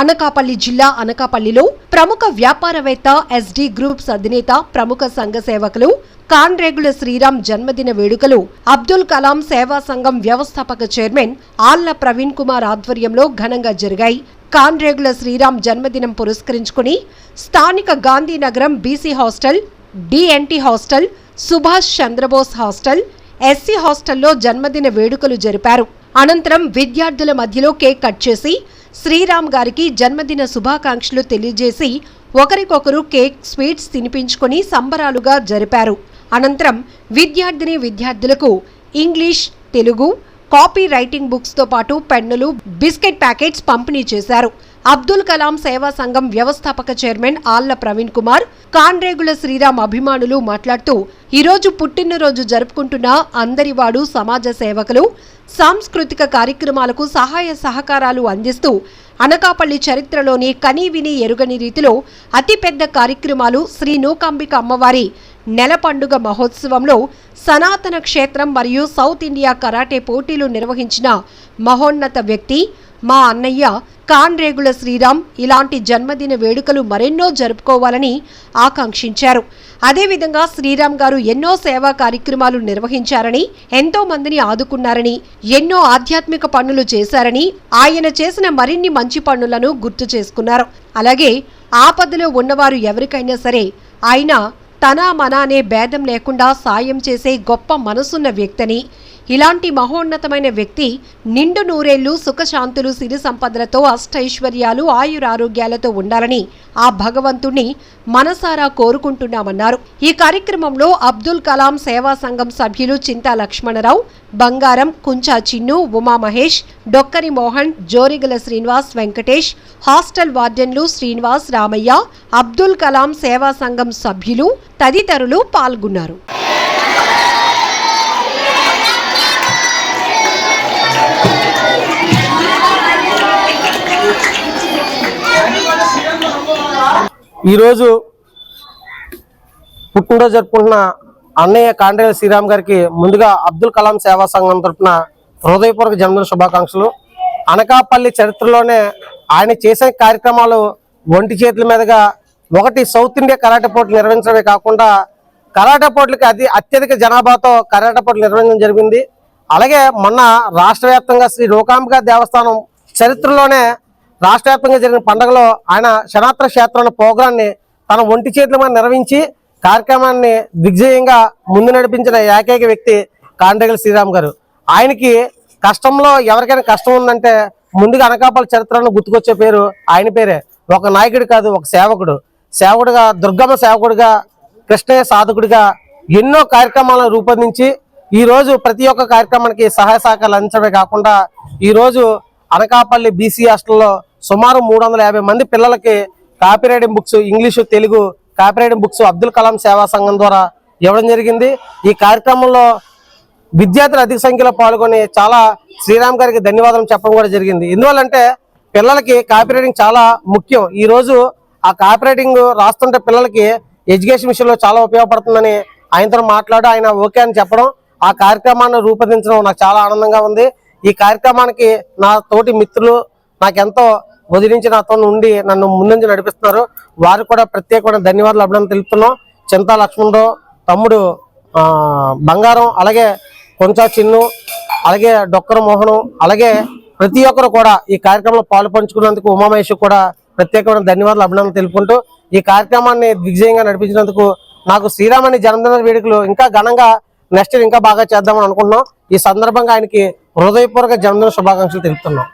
అనకాపల్లి జిల్లా అనకాపల్లిలో ప్రముఖ వ్యాపారవేత్త ఎస్డి గ్రూప్స్ అధినేత ప్రముఖ సంఘ సేవకులు కాన్రేగుల శ్రీరామ్ జన్మదిన వేడుకలు అబ్దుల్ కలాం సేవా సంఘం వ్యవస్థాపక చైర్మన్ ఆళ్ళ ప్రవీణ్ కుమార్ ఆధ్వర్యంలో ఘనంగా జరిగాయి. కాన్రేగుల శ్రీరామ్ జన్మదినం పురస్కరించుకుని స్థానిక Gandhinagaram BC hostel DNT hostel Subhash Chandrabose hostel SC హాస్టల్లో జన్మదిన వేడుకలు జరిపారు. అనంతరం విద్యార్థుల మధ్యలో కేక్ కట్ చేసి శ్రీరామ్ గారికి జన్మదిన శుభాకాంక్షలు తెలియజేసి ఒకరికొకరు కేక్ స్వీట్స్ తినిపించుకొని సంబరాలుగా జరిపారు. అనంతరం విద్యార్థిని విద్యార్థులకు ఇంగ్లీష్ తెలుగు కాపీ రైటింగ్ బుక్స్తో పాటు పెన్నులు బిస్కెట్ ప్యాకెట్స్ పంపిణీ చేశారు. అబ్దుల్ కలాం సేవా సంఘం వ్యవస్థాపక చైర్మన్ ఆళ్ళ ప్రవీణ్ కుమార్ కాన్రేగుల శ్రీరామ్ అభిమానులు మాట్లాడుతూ ఈరోజు పుట్టినరోజు జరుపుకుంటున్న అందరివాడు సమాజ సేవకులు సాంస్కృతిక కార్యక్రమాలకు సహాయ సహకారాలు అందిస్తూ అనకాపల్లి చరిత్రలోని కనీవిని ఎరుగని రీతిలో అతిపెద్ద కార్యక్రమాలు శ్రీ నూకాంబిక అమ్మవారి నెల పండుగ మహోత్సవంలో సనాతన క్షేత్రం మరియు సౌత్ ఇండియా కరాటే పోటీలు నిర్వహించిన మహోన్నత వ్యక్తి మా అన్నయ్య కాన్రేగుల శ్రీరామ్ ఇలాంటి జన్మదిన వేడుకలు మరెన్నో జరుపుకోవాలని ఆకాంక్షించారు. అదేవిధంగా శ్రీరామ్ గారు ఎన్నో సేవా కార్యక్రమాలు నిర్వహించారని ఎంతో మందిని ఆదుకున్నారని ఎన్నో ఆధ్యాత్మిక పనులు చేశారని ఆయన చేసిన మరిన్ని మంచి పనులను గుర్తు చేసుకున్నారు. అలాగే ఆపదలో ఉన్నవారు ఎవరికైనా సరే ఆయన తన మన అనే భేదం లేకుండా సాయం చేసే గొప్ప మనసున్న వ్యక్తిని. ఇలాంటి మహోన్నతమైన వ్యక్తి నిండు నూరేళ్ళు సుఖశాంతులు సిరి సంపదలతో అష్టైశ్వర్యాలు ఆయురారోగ్యాలతో ఉండాలని ఆ భగవంతుణ్ణి మనసారా కోరుకుంటున్నామన్నారు. ఈ కార్యక్రమంలో అబ్దుల్ కలాం సేవా సంఘం సభ్యులు చింతా లక్ష్మణరావు బంగారం కుంచా చిన్ను ఉమా మహేష్ డొక్కరి మోహన్ జోరిగల శ్రీనివాస్ వెంకటేష్ హాస్టల్ వార్డెన్లు శ్రీనివాస్ రామయ్య అబ్దుల్ కలాం సేవా సంఘం సభ్యులు తదితరులు పాల్గొన్నారు. ఈరోజు పుట్టినరోజు జరుపుకుంటున్న అన్నయ్య కాండ్రేల శ్రీరామ్ గారికి ముందుగా అబ్దుల్ కలాం సేవా సంఘం తరఫున హృదయపూర్వక జన్మదిన శుభాకాంక్షలు. అనకాపల్లి చరిత్రలోనే ఆయన చేసే కార్యక్రమాలు ఒంటి చేతుల మీదుగా ఒకటి సౌత్ ఇండియా కరాటే పోటీలు నిర్వహించడమే కాకుండా కరాటే పోటీలకి అతి అత్యధిక జనాభాతో కరాటే పోటీలు నిర్వహించడం జరిగింది. అలాగే మొన్న రాష్ట్ర వ్యాప్తంగా శ్రీ రోకాంబిక దేవస్థానం చరిత్రలోనే రాష్ట్ర వ్యాప్తంగా జరిగిన పండుగలో ఆయన శనాత్ర క్షేత్రంలో ప్రోగ్రాన్ని తన ఒంటి చేతుల మీద నిర్వహించి కార్యక్రమాన్ని దిగ్జయంగా ముందు నడిపించిన ఏకైక వ్యక్తి కాండ్రేగల శ్రీరామ్ గారు. ఆయనకి కష్టంలో ఎవరికైనా కష్టం ఉందంటే ముందుగా అనకాపల్లి చరిత్రను గుర్తుకొచ్చే పేరు ఆయన పేరే. ఒక నాయకుడు కాదు ఒక సేవకుడు. సేవకుడుగా దుర్గమ్మ సేవకుడిగా కృష్ణయ్య సాధకుడిగా ఎన్నో కార్యక్రమాలను రూపొందించి ఈ రోజు ప్రతి ఒక్క కార్యక్రమానికి సహాయ సహకారాలు అందించడమే కాకుండా ఈరోజు అనకాపల్లి బీసీ హాస్టల్లో సుమారు మూడు వందల యాభై మంది పిల్లలకి copy books English Telugu copy writing books Abdul Kalam Seva Sangham ద్వారా ఇవ్వడం జరిగింది. ఈ కార్యక్రమంలో విద్యార్థులు అధిక సంఖ్యలో పాల్గొని చాలా శ్రీరామ్ గారికి ధన్యవాదాలు చెప్పడం కూడా జరిగింది. ఎందువల్లంటే పిల్లలకి కాపీ రైటింగ్ చాలా ముఖ్యం. ఈరోజు ఆ కాపీ రైటింగ్ రాస్తుంటే పిల్లలకి ఎడ్యుకేషన్ విషయంలో చాలా ఉపయోగపడుతుందని ఆయనతో మాట్లాడు ఆయన ఓకే అని చెప్పడం ఆ కార్యక్రమాన్ని రూపొందించడం నాకు చాలా ఆనందంగా ఉంది. ఈ కార్యక్రమానికి నా తోటి మిత్రులు నాకెంతో వదిలించి నాతో ఉండి నన్ను ముందంజ నడిపిస్తున్నారు. వారు కూడా ప్రత్యేకమైన ధన్యవాదాలు అభినందన తెలుపుతున్నాం. చింతా లక్ష్మణరావు తమ్ముడు బంగారం అలాగే కొంచా చిన్ను అలాగే డొక్కర మోహను అలాగే ప్రతి ఒక్కరు కూడా ఈ కార్యక్రమంలో పాలు పంచుకున్నందుకు ఉమామహేష్ కూడా ప్రత్యేకమైన ధన్యవాదాలు అభినందన తెలుపుకుంటూ ఈ కార్యక్రమాన్ని దిగ్విజయంగా నడిపించినందుకు నాకు శ్రీరామని జన్మదిన వేడుకలు ఇంకా ఘనంగా నెక్స్ట్ ఇంకా బాగా చేద్దామని అనుకుంటున్నాం. ఈ సందర్భంగా ఆయనకి హృదయపూర్వక జన్మదిన శుభాకాంక్షలు తెలుపుతున్నాం.